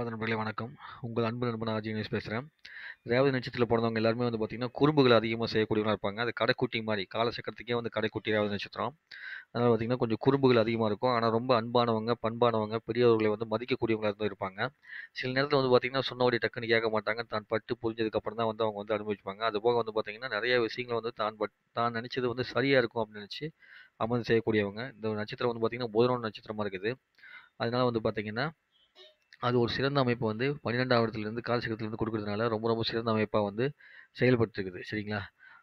அன்பார்ந்த நண்பர்களே வணக்கம். உங்கள் அன்பு நண்பன் ஆர்ஜி நியூஸ் பேசுகிறேன் ரேவதி நட்சத்திரத்தில் பிறந்தவங்க எல்லாருமே வந்து பார்த்திங்கன்னா குறும்புகள் அதிகமாக செய்யக்கூடியவங்களா இருப்பாங்க. அது கடைக்குட்டி மாதிரி காலசக்கரத்துக்கே வந்து கடைக்குட்டி ரேவதி நட்சத்திரம். அதனால் பார்த்திங்கன்னா கொஞ்சம் குறும்புகள் அதிகமாக இருக்கும். ஆனால் ரொம்ப அன்பானவங்க பண்பானவங்க பெரியவர்களை வந்து மதிக்கக்கூடியவங்களாக இருந்து இருப்பாங்க. சில நேரத்தில் வந்து பார்த்திங்கன்னா சொன்னபடி டக்குன்னு கேட்க மாட்டாங்க. தான் பட்டு புரிஞ்சதுக்கப்புறம் தான் வந்து அவங்க வந்து அனுபவிப்பாங்க. அது போக வந்து பார்த்திங்கன்னா நிறைய விஷயங்களை வந்து தான் பட் தான் நினச்சது வந்து சரியாக இருக்கும் அப்படின்னு நினச்சி அமர்ந்து செய்யக்கூடியவங்க. இந்த நட்சத்திரம் வந்து பார்த்திங்கன்னா புதனோட நட்சத்திரமாக இருக்குது. அதனால் வந்து பார்த்திங்கன்னா அது ஒரு சிறந்த அமைப்பு வந்து பன்னிரெண்டாம் இடத்துலேருந்து காலசக்கரத்துலேருந்து கொடுக்கறதுனால ரொம்ப ரொம்ப சிறந்த அமைப்பாக வந்து செயல்பட்டுருக்குது. சரிங்களா?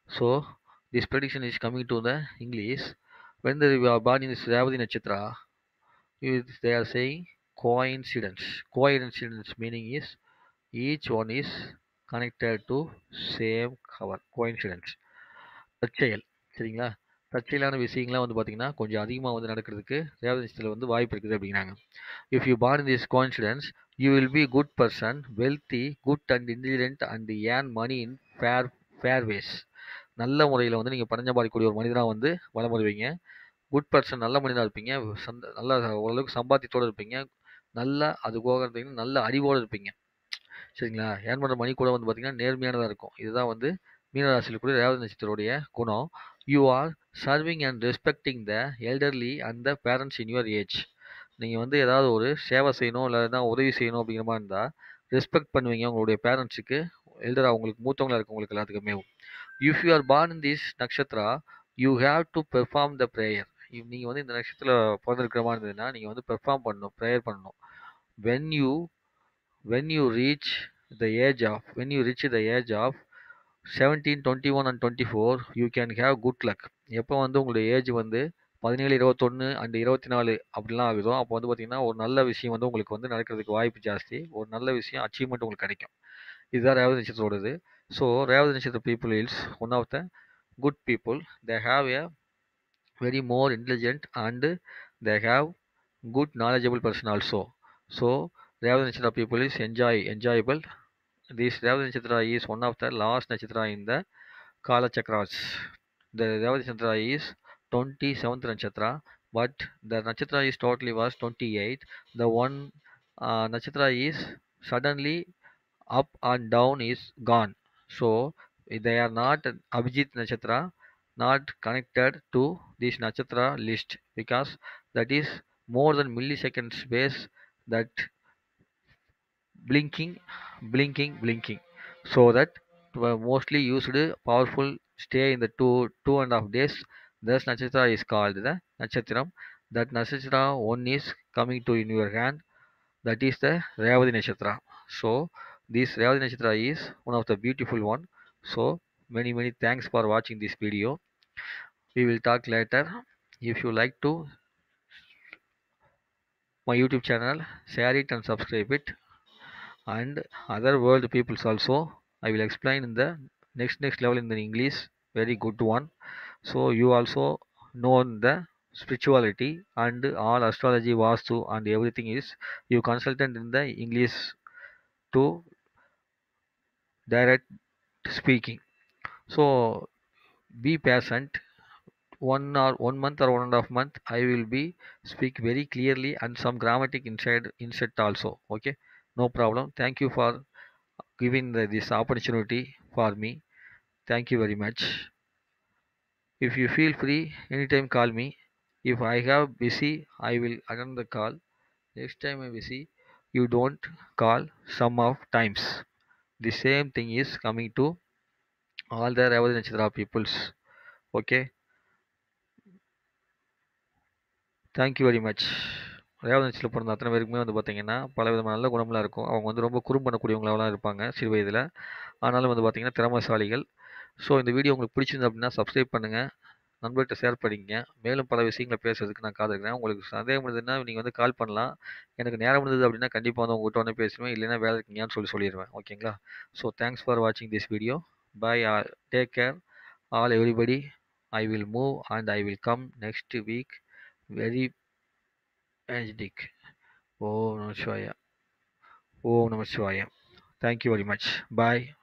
So this prediction is coming to the English when the born in Revati Nakshatra they are saying coincidence coincidence meaning is each one is connected to same cover coincidence தற்செயல் சரிங்களா? தற்செயலான விஷயங்கள்லாம் வந்து பார்த்திங்கன்னா கொஞ்சம் அதிகமாக வந்து நடக்கிறதுக்கு ரேவதி வந்து வாய்ப்பு இருக்குது அப்படிங்கிறாங்க. If you born this confidence you will be good person wealthy good and intelligent and earn money in fair ஃபேர்வேஸ் நல்ல முறையில் வந்து நீங்கள் படைஞ்சபாடிக்கூடிய ஒரு மனிதனாக வந்து வளம் வருவீங்க குட் பர்சன் நல்ல மனிதனாக இருப்பீங்க. சந்த நல்ல ஓரளவுக்கு சம்பாத்தியத்தோடு இருப்பீங்க. நல்லா அது போக நல்ல அறிவோடு இருப்பீங்க. சரிங்களா? ஏன் பண்ணுற மணி கூட வந்து பார்த்திங்கன்னா நேர்மையானதாக இருக்கும். இதுதான் வந்து மீனராசியில் கூட ரேவதி நட்சத்திரத்துடைய குணம். You are serving and respecting the elderly and the parents in your age நீங்கள் வந்து ஏதாவது ஒரு சேவை செய்யணும் இல்லை எதாவது உதவி செய்யணும் அப்படிங்கிற மாதிரி இருந்தால் ரெஸ்பெக்ட் பண்ணுவீங்க உங்களுடைய பேரண்ட்ஸுக்கு எல்டர் அவங்களுக்கு மூத்தவங்களாக இருக்கவங்களுக்கு எல்லாத்துக்குமே. If you are born in this Nakshatra you have to perform the prayer நீங்கள் வந்து இந்த நட்சத்திரத்தில் பிறந்திருக்கிற மாதிரி இருந்ததுன்னா நீங்கள் வந்து பெர்ஃபார்ம் பண்ணணும் ப்ரேயர் பண்ணணும். When you when you reach the age of when you reach the age of seventeen twenty one and twenty four you can have good luck எப்போ வந்து உங்களுடைய ஏஜ் வந்து பதினேழு இருபத்தொன்று அண்ட் இருபத்தி நாலு அப்படிலாம் ஆகுதோ அப்போ வந்து பார்த்திங்கன்னா ஒரு நல்ல விஷயம் வந்து உங்களுக்கு வந்து நடக்கிறதுக்கு வாய்ப்பு ஜாஸ்தி. ஒரு நல்ல விஷயம் அச்சீவ்மெண்ட் உங்களுக்கு கிடைக்கும். இதுதான் Revathi நட்சத்திரோடது so Revati Nakshatra people is one of the good people they have a very more intelligent and they have good knowledgeable person also so Revati Nakshatra people is enjoy enjoyable this Revati Nakshatra is one of the last Nakshatra in the Kala Chakras. The Revati Nakshatra is 27th Nakshatra, but the Nakshatra is totally was 28. The one uh, Nakshatra is suddenly up and down is gone. So they are not Abhijit Nakshatra, not connected to this Nakshatra list because that is more than millisecond space that blinking blinking blinking so that mostly used powerful stay in the two two and a half days Thus, Nakshatra is called the Nakshatram. That Nakshatra one is coming to in your hand. That is the Revati Nakshatra. So, this Revati Nakshatra is one of the beautiful one. So, many many thanks for watching this video. We will talk later. If you like to my YouTube channel, share it and subscribe it. And other world peoples also, I will explain in the next next level in the English. Very good one. So you also know the spirituality and all astrology vastu and everything is you consultant in the english to direct speaking. So be patient. One or one month or one and a half month i will be speak very clearly and some grammatic inside insert also okay no problem. Thank you for giving the, this opportunity for me. Thank you very much. If you feel free anytime call me. If i have busy i will attend the call. Next time i busy you don't call some of times. The same thing is coming to all the Revati Nakshatra peoples. Okay? Thank you very much Revati நட்சத்திரம் பிறந்த அத்தனை பேருக்குமே வந்து பார்த்தீங்கன்னா பல விதமான நல்ல குணம்லாம் இருக்கும். அவங்க வந்து ரொம்ப குறும் பண்ணக்கூடியவங்களாம் இருப்பாங்க சிறு வயதில். ஆனாலும் வந்து பார்த்திங்கன்னா திறமசாலிகள். ஸோ இந்த வீடியோ உங்களுக்கு பிடிச்சிருந்து அப்படின்னா சப்ஸ்கிரைப் பண்ணுங்கள் நண்பர்கிட்ட ஷேர் பண்ணிக்கங்க. மேலும் பல விஷயங்களை பேசுறதுக்கு நான் காத்திருக்கிறேன் உங்களுக்கு சந்தேகம் இருந்ததுன்னா நீங்கள் வந்து கால் பண்ணலாம். எனக்கு நேரம் இருந்தது அப்படின்னா கண்டிப்பாக வந்து உங்கள்கிட்ட ஒன்று பேசுவேன் இல்லைன்னா வேலை இருக்கீங்கன்னு சொல்லி சொல்லிடுவேன். ஓகேங்களா? ஸோ தேங்க்ஸ் ஃபார் வாட்சிங் this video bye all take care all everybody I will move and I will come next week very energetic. Oh, no, Shivaya. Oh, no, Shivaya. Thank you very much. Bye.